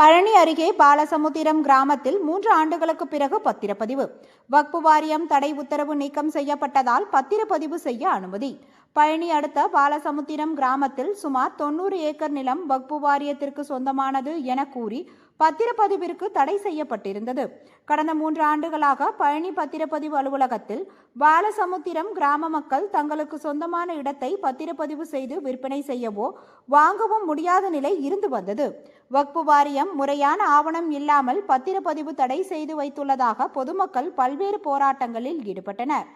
பழனி அருகே பாலசமுத்திரம் கிராமத்தில் மூன்று ஆண்டுகளுக்கு பிறகு பத்திரப்பதிவு. வக்பு வாரியம் தடை உத்தரவு நீக்கம் செய்யப்பட்டதால் பத்திரப்பதிவு செய்ய அனுமதி. பழனி அடுத்த பாலசமுத்திரம் கிராமத்தில் சுமார் தொண்ணூறு ஏக்கர் நிலம் வக்பு வாரியத்திற்கு சொந்தமானது என கூறி பத்திரப்பதிவிற்கு தடை செய்யப்பட்டிருந்தது. கடந்த மூன்று ஆண்டுகளாக பழனி பத்திரப்பதிவு அலுவலகத்தில் பாலசமுத்திரம் கிராம மக்கள் தங்களுக்கு சொந்தமான இடத்தை பத்திரப்பதிவு செய்து விற்பனை செய்யவோ வாங்கவும் முடியாத நிலை இருந்து வந்தது. வக்பு வாரியம் முறையான ஆவணம் இல்லாமல் பத்திரப்பதிவு தடை செய்து வைத்துள்ளதாக பொதுமக்கள் பல்வேறு போராட்டங்களில் ஈடுபட்டனர்.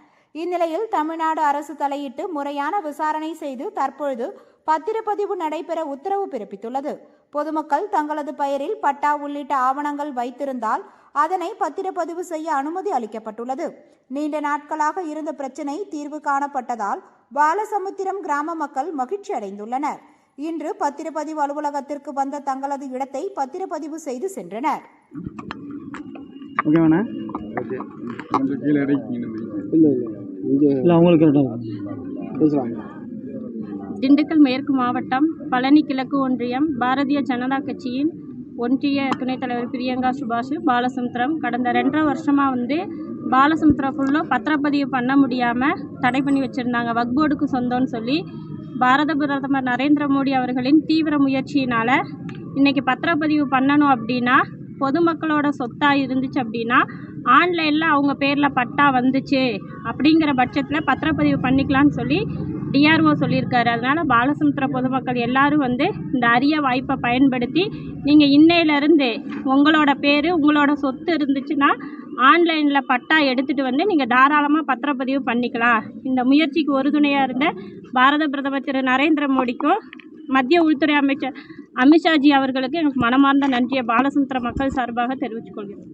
இந்நிலையில் தமிழ்நாடு அரசு தலையிட்டு முறையான விசாரணை செய்து தற்பொழுது பத்திரப்பதிவு நடைபெற உத்தரவு பிறப்பித்துள்ளது. பொதுமக்கள் தங்களது பெயரில் பட்டா உள்ளிட்ட ஆவணங்கள் வைத்திருந்தால் அதனை பத்திரப்பதிவு செய்ய அனுமதி அளிக்கப்பட்டுள்ளது. நீண்ட நாட்களாக இருந்த பிரச்சினை தீர்வு காணப்பட்டதால் பாலசமுத்திரம் கிராம மக்கள் மகிழ்ச்சி அடைந்துள்ளனர். இன்று பத்திரப்பதிவு அலுவலகத்திற்கு வந்த தங்களது இடத்தை பத்திரப்பதிவு செய்து சென்றனர். ஓகேவாண்ணா? கொஞ்சம் கீழே இறக்கிங்க இல்லை இல்லை. இங்கே இல்லை அவங்களுக்கு பேசுகிறாங்க திண்டுக்கல் மேற்கு மாவட்டம் பழனி கிழக்கு ஒன்றியம் பாரதிய ஜனதா கட்சியின் ஒன்றிய துணைத் தலைவர் பிரியங்கா சுபாஷ் பாலசமுத்திரம் கடந்த ரெண்டரை வருஷமாக வந்து பாலசமுத்திரம் ஃபுல்லாக பத்திரப்பதிவு பண்ண முடியாமல் தடை பண்ணி வச்சுருந்தாங்க. வக்போர்டுக்கு சொந்தம்னு சொல்லி பாரத பிரதமர் நரேந்திர மோடி அவர்களின் தீவிர முயற்சியினால் இன்றைக்கி பத்திரப்பதிவு பண்ணணும் அப்படின்னா பொதுமக்களோட சொத்தாக இருந்துச்சு அப்படின்னா ஆன்லைனில் அவங்க பேரில் பட்டா வந்துச்சு அப்படிங்கிற பட்சத்தில் பத்திரப்பதிவு பண்ணிக்கலான்னு சொல்லி டிஆர்ஓ சொல்லியிருக்காரு. அதனால் பாலசமுத்திர பொதுமக்கள் எல்லாரும் வந்து இந்த அரிய வாய்ப்பை பயன்படுத்தி நீங்கள் இன்னையிலேருந்து உங்களோட பேர் உங்களோட சொத்து இருந்துச்சுன்னா ஆன்லைனில் பட்டா எடுத்துகிட்டு வந்து நீங்கள் தாராளமாக பத்திரப்பதிவு பண்ணிக்கலாம். இந்த முயற்சிக்கு உறுதுணையாக இருந்த பாரத பிரதமர் திரு நரேந்திர மோடிக்கும் மத்திய உள்துறை அமைச்சர் அமித்ஷாஜி அவர்களுக்கு எனக்கு மனமார்ந்த நன்றியை பாலசுந்தர மக்கள் சார்பாக தெரிவித்துக் கொள்கிறேன்.